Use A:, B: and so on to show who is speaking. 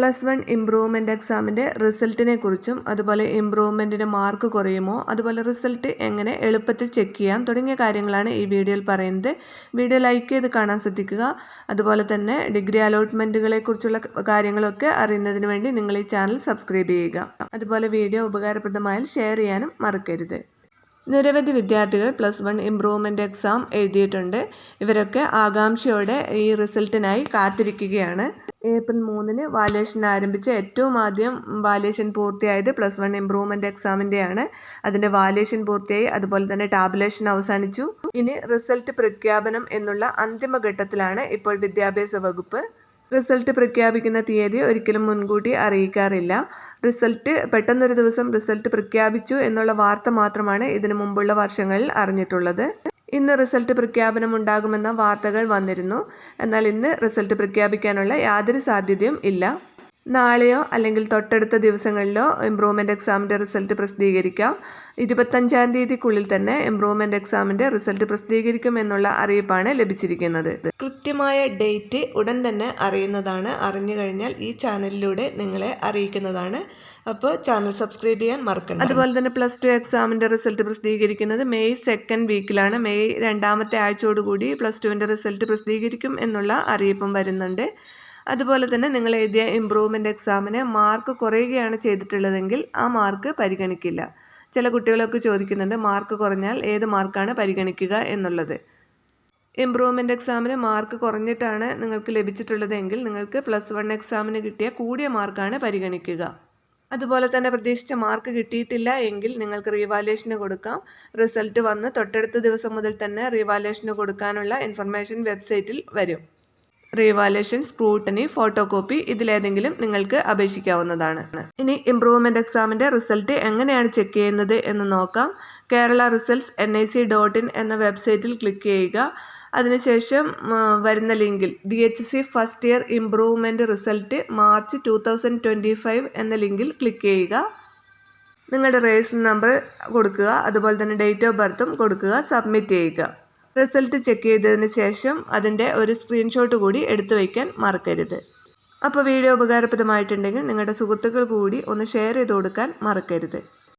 A: Plus one improvement എക്സാമിന്റെ റിസൾട്ടിനെ കുറിച്ചും അതുപോലെ ഇമ്പ്രൂവ്മെന്റിന് മാർക്ക് കുറയുമോ അതുപോലെ റിസൾട്ട് എങ്ങനെ എളുപ്പത്തിൽ ചെക്ക് ചെയ്യാം തുടങ്ങിയ കാര്യങ്ങളാണ് ഈ വീഡിയോയിൽ പറയുന്നത്. വീഡിയോ ലൈക്ക് ചെയ്ത് കാണാൻ ശ്രദ്ധിക്കുക. അതുപോലെ തന്നെ ഡിഗ്രി അലോട്ട്മെന്റുകളെ കുറിച്ചുള്ള കാര്യങ്ങളൊക്കെ അറിയുന്നതിന് വേണ്ടി നിങ്ങൾ ഈ ചാനൽ സബ്സ്ക്രൈബ് ചെയ്യുക. അതുപോലെ വീഡിയോ ഉപകാരപ്രദമായാൽ ഷെയർ ചെയ്യാനും മറക്കരുത്. നിരവധി വിദ്യാർത്ഥികൾ പ്ലസ് വൺ ഇമ്പ്രൂവ്മെന്റ് എക്സാം എഴുതിയിട്ടുണ്ട്. ഇവരൊക്കെ ആകാംക്ഷയോടെ ഈ റിസൾട്ടിനായി കാത്തിരിക്കുകയാണ്. ഏപ്രിൽ മൂന്നിന് വാലേഷൻ ആരംഭിച്ച് ഏറ്റവും ആദ്യം വാലേഷൻ പൂർത്തിയായത് പ്ലസ് വൺ ഇമ്പ്രൂവ്മെന്റ് എക്സാമിന്റെയാണ് അതിന്റെ വാലേഷൻ പൂർത്തിയായി അതുപോലെ തന്നെ ടാബുലേഷൻ അവസാനിച്ചു. ഇനി റിസൾട്ട് പ്രഖ്യാപനം എന്നുള്ള അന്തിമഘട്ടത്തിലാണ് ഇപ്പോൾ വിദ്യാഭ്യാസ വകുപ്പ്. റിസൾട്ട് പ്രഖ്യാപിക്കുന്ന തീയതി ഒരിക്കലും മുൻകൂട്ടി അറിയിക്കാറില്ല. റിസൾട്ട് പെട്ടെന്നൊരു ദിവസം റിസൾട്ട് പ്രഖ്യാപിച്ചു എന്നുള്ള വാർത്ത മാത്രമാണ് ഇതിനു മുമ്പുള്ള വർഷങ്ങളിൽ അറിഞ്ഞിട്ടുള്ളത്. ഇന്ന് റിസൾട്ട് പ്രഖ്യാപനം ഉണ്ടാകുമെന്ന വാർത്തകൾ വന്നിരുന്നു. എന്നാൽ ഇന്ന് റിസൾട്ട് പ്രഖ്യാപിക്കാനുള്ള യാതൊരു സാധ്യതയും ഇല്ല. നാളെയോ അല്ലെങ്കിൽ തൊട്ടടുത്ത ദിവസങ്ങളിലോ ഇമ്പ്രൂവ്മെന്റ് എക്സാമിന്റെ റിസൾട്ട് പ്രസിദ്ധീകരിക്കാം. ഇരുപത്തഞ്ചാം തീയതിക്കുള്ളിൽ തന്നെ ഇമ്പ്രൂവ്മെന്റ് എക്സാമിന്റെ റിസൾട്ട് പ്രസിദ്ധീകരിക്കും എന്നുള്ള അറിയിപ്പാണ് ലഭിച്ചിരിക്കുന്നത്. കൃത്യമായ ഡേറ്റ് ഉടൻ തന്നെ അറിയുന്നതാണ്. അറിഞ്ഞു കഴിഞ്ഞാൽ ഈ ചാനലിലൂടെ നിങ്ങളെ അറിയിക്കുന്നതാണ്. അപ്പോൾ ചാനൽ സബ്സ്ക്രൈബ് ചെയ്യാൻ മറക്കണം അതുപോലെ തന്നെ പ്ലസ് ടു എക്സാമിന്റെ റിസൾട്ട് പ്രസിദ്ധീകരിക്കുന്നത് മെയ് സെക്കൻഡ് വീക്കിലാണ് മെയ് രണ്ടാമത്തെ ആഴ്ചയോടുകൂടി പ്ലസ് ടുവിന്റെ റിസൾട്ട് പ്രസിദ്ധീകരിക്കും എന്നുള്ള അറിയിപ്പും വരുന്നുണ്ട്. അതുപോലെ തന്നെ നിങ്ങൾ എഴുതിയ ഇമ്പ്രൂവ്മെന്റ് എക്സാമിന് മാർക്ക് കുറയുകയാണ് ചെയ്തിട്ടുള്ളതെങ്കിൽ ആ മാർക്ക് പരിഗണിക്കില്ല. ചില കുട്ടികളൊക്കെ ചോദിക്കുന്നുണ്ട് മാർക്ക് കുറഞ്ഞാൽ ഏത് മാർക്കാണ് പരിഗണിക്കുക എന്നുള്ളത്? ഇമ്പ്രൂവ്മെന്റ് എക്സാമിന് മാർക്ക് കുറഞ്ഞിട്ടാണ് നിങ്ങൾക്ക് ലഭിച്ചിട്ടുള്ളതെങ്കിൽ നിങ്ങൾക്ക് പ്ലസ് വൺ എക്സാമിന് കിട്ടിയ കൂടിയ മാർക്കാണ് പരിഗണിക്കുക. അതുപോലെ തന്നെ പ്രതീക്ഷിച്ച മാർക്ക് കിട്ടിയിട്ടില്ല എങ്കിൽ നിങ്ങൾക്ക് റീവാലുവേഷന് കൊടുക്കാം. റിസൾട്ട് വന്ന് തൊട്ടടുത്ത ദിവസം മുതൽ തന്നെ റീവാലുവേഷന് കൊടുക്കാനുള്ള ഇൻഫർമേഷൻ വെബ്സൈറ്റിൽ വരും. റീവാലുവേഷൻ സ്ക്രൂട്ടനി ഫോട്ടോ കോപ്പി ഇതിലേതെങ്കിലും നിങ്ങൾക്ക് അപേക്ഷിക്കാവുന്നതാണ്. ഇനി ഇംപ്രൂവ്മെന്റ് എക്സാമിന്റെ റിസൾട്ട് എങ്ങനെയാണ് ചെക്ക് ചെയ്യുന്നത് എന്ന് നോക്കാം. Kerala results N I C dot in എന്ന വെബ്സൈറ്റിൽ ക്ലിക്ക് ചെയ്യുക. അതിനുശേഷം വരുന്ന ലിങ്കിൽ. D H C first year improvement result March two thousand twenty five എന്ന ലിങ്കിൽ ക്ലിക്ക് ചെയ്യുക. നിങ്ങളുടെ രജിസ്റ്റർ നമ്പർ കൊടുക്കുക. അതുപോലെ തന്നെ ഡേറ്റ് ഓഫ് ബർത്തും കൊടുക്കുക. സബ്മിറ്റ് ചെയ്യുക. റിസൾട്ട് ചെക്ക് ചെയ്തതിന് ശേഷം അതിന്റെ ഒരു സ്ക്രീൻഷോട്ട് കൂടി എടുത്തു വയ്ക്കാൻ മറക്കരുത്. അപ്പോൾ വീഡിയോ ഉപകാരപ്രദമായിട്ടുണ്ടെങ്കിൽ നിങ്ങളുടെ സുഹൃത്തുക്കൾ കൂടി ഒന്ന് ഷെയർ ചെയ്ത് കൊടുക്കാൻ മറക്കരുത്.